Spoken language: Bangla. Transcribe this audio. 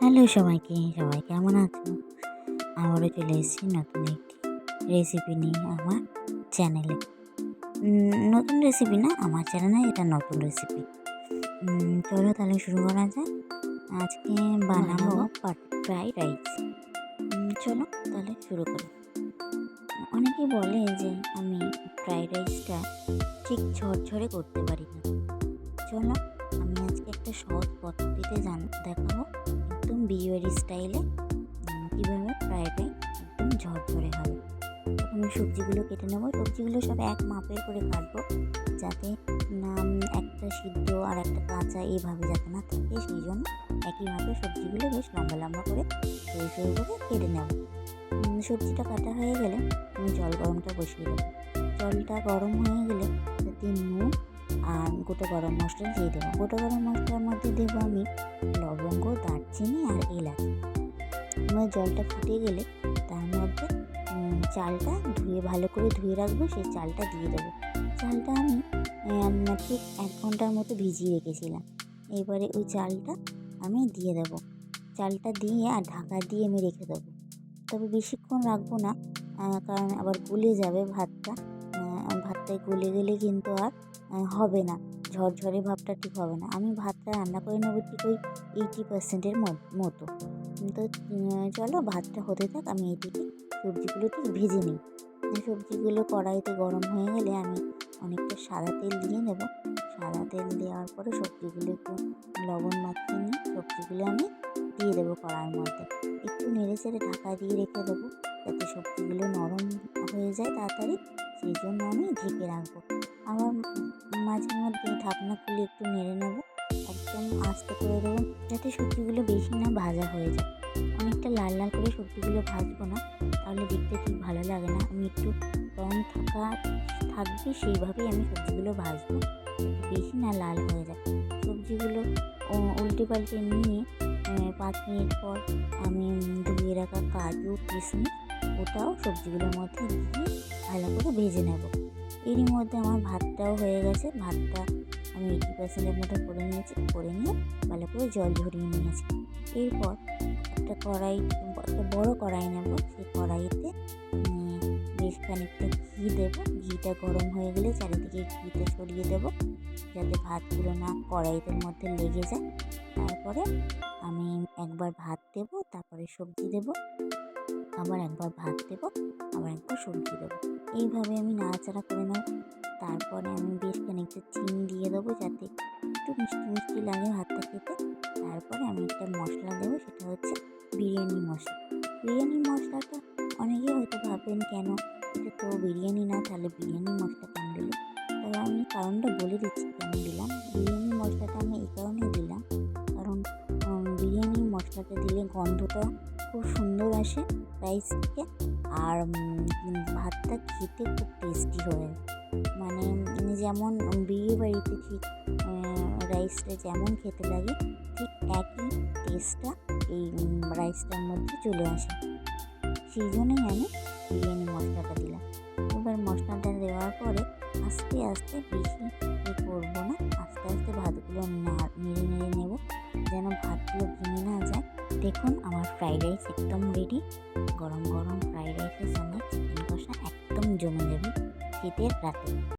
হ্যালো সবাইকে সবাই কেমন আছো? আবারও চলে এসেছি নতুন একটি রেসিপি নিয়ে আমার চ্যানেলে নতুন রেসিপি না আমার চ্যানেলে এটা নতুন রেসিপি চলো তাহলে শুরু করা যাক। আজকে বানাবো ফ্রাইড রাইস চলো তাহলে শুরু করি। অনেকে বলে যে আমি ফ্রাইড রাইসটা ঠিক ঝরঝরে করতে পারি না। চলো আমি আজকে একটা সহজ পদ্ধতিতে জান দেখাবো একদম বিয়েবাড়ি স্টাইলে কীভাবে ফ্রাইড রাইস একদম ঝরঝরে হবে। প্রথমে সবজিগুলো কেটে নেব, সবজিগুলো সব এক মাপের করে কাটবো, যাতে না একটা সিদ্ধ আর একটা কাঁচা এইভাবে যাতে না থাকে, সেই জন্য একইভাবে সবজিগুলো বেশ লম্বা লম্বা করে সরু সরু করে কেটে নেব। সবজিটা কাটা হয়ে গেলে আমি জল গরমটা বসিয়ে দেবো। জলটা গরম হয়ে গেলে তাতে নুন আর গোটা গরম মশলা দিয়ে দেবো। গোটা গরম মশলার মধ্যে জলটা ফুটে গেলে তার মধ্যে চালটা ধুয়ে ভালো করে ধুয়ে রাখব সেই চালটা দিয়ে দেবো। চালটা আমি ঠিক এক ঘণ্টার মতো ভিজিয়ে রেখেছিলাম। এবারে ওই চালটা আমি দিয়ে দেবো। চালটা দিয়ে আর ঢাকা দিয়ে আমি রেখে দেবো। তবে বেশিক্ষণ রাখব না কারণ আবার গলে যাবে ভাতটা। আহ, ভাতটায় গলে গেলে কিন্তু আর হবে না। ঝরঝরে ভাবটা ঠিক হবে না। আমি ভাতটা রান্না করে নেব ঠিক ওই এইটি পার্সেন্টের মতো তো চলো ভাতটা হতে থাক, আমি এইদিকে সবজিগুলো ঠিক ভেজে নিই। সবজিগুলো কড়াইতে গরম হয়ে গেলে আমি অনেকটা সাদা তেল দিয়ে নেব। সাদা তেল দেওয়ার পরে সবজিগুলো একটু লবণ মাখিয়ে নিয়ে সবজিগুলো আমি দিয়ে দেবো কড়াইয়ের মধ্যে। একটু নেড়ে চেড়ে ঢাকা দিয়ে রেখে দেবো, যাতে সবজিগুলো নরম হয়ে যায় তাড়াতাড়ি। সেই জন্য আমি ঢেকে রাখব। আবার মাঝে মধ্যে ঢাকনা খুলে একটু নেড়ে নেব। একদম আস্তে করে দেবো যাতে সবজিগুলো বেশি না ভাজা হয়ে যায়। অনেকটা লাল লাল করে সবজিগুলো ভাজবো না, তাহলে দেখতে ঠিক ভালো লাগে না। আমি একটু রং থাকা থাকবে সেইভাবেই আমি সবজিগুলো ভাজবো। বেশি না লাল হয়ে যায়। সবজিগুলো উল্টে পাল্টে নিয়ে পাঁচ মিনিট পর আমি ধুয়ে রাখা কাজু, কিশমিশ, ওটাও সবজিগুলোর মধ্যে দিয়ে ভালো করে ভেজে নেব। এরই মধ্যে আমার ভাতটাও হয়ে গেছে। ভাতটা আমি এইটি পার্সেন্টের মতো করে নিয়েছি, করে নিয়ে ভালো করে জল ঝরিয়ে নিয়েছি। এরপর একটা কড়াই, একটা বড় কড়াই নেব। সেই কড়াইতে বেশ খানিকটা ঘি দেবো। ঘিটা গরম হয়ে গেলে চারিদিকে ঘিটা ছড়িয়ে দেবো যাতে ভাতগুলো না কড়াইতের মধ্যে লেগে যায়। তারপরে আমি একবার ভাত দেবো, তারপরে সবজি দেবো। আবার একবার ভাত দেবো, আবার একবার সবজি দেবো। এইভাবে আমি নাড়াচাড়া করে নেব তারপরে আমি বেশ খানিকটা চিনি দিয়ে দেবো যাতে একটু মিষ্টি মিষ্টি লাগে ভাতটা খেতে। তারপরে আমি একটা মশলা দেবো, সেটা হচ্ছে বিরিয়ানি মশলা। বিরিয়ানি মশলাটা অনেকেই হয়তো ভাববেন কেন? এটা তো বিরিয়ানি না, তাহলে বিরিয়ানি মশলা কেন দিল? তবে আমি কারণটা বলে দিচ্ছি কেন দিলাম। বিরিয়ানি মশলাটা আমি এই কারণে দিলাম। কারণ বিরিয়ানি মশলাটা দিলে গন্ধটা খুব সুন্দর আসে রাইস থেকে। আর ভাতটা খেতে খুব টেস্টি হয়। মানে যেমন বিয়ে বাড়িতে ঠিক রাইসটা যেমন খেতে লাগে, ঠিক একই টেস্টটা এই রাইসটার মধ্যে চলে আসে। সেই জন্যই আমি বিরিয়ানি মশলাটা দিলাম। এবার মশলাটা দেওয়ার পরে আস্তে আস্তে বেশি এ করব না, আস্তে আস্তে ভাতগুলো নেড়ে নেড়ে নেব, যেন ভাতগুলো ভেঙে না যায়। দেখুন, আমার ফ্রাইড রাইস একদম রেডি গরম গরম ফ্রাইড রাইসের সঙ্গে চিকেন কষা একদম জমে যাবে শীতের রাতে।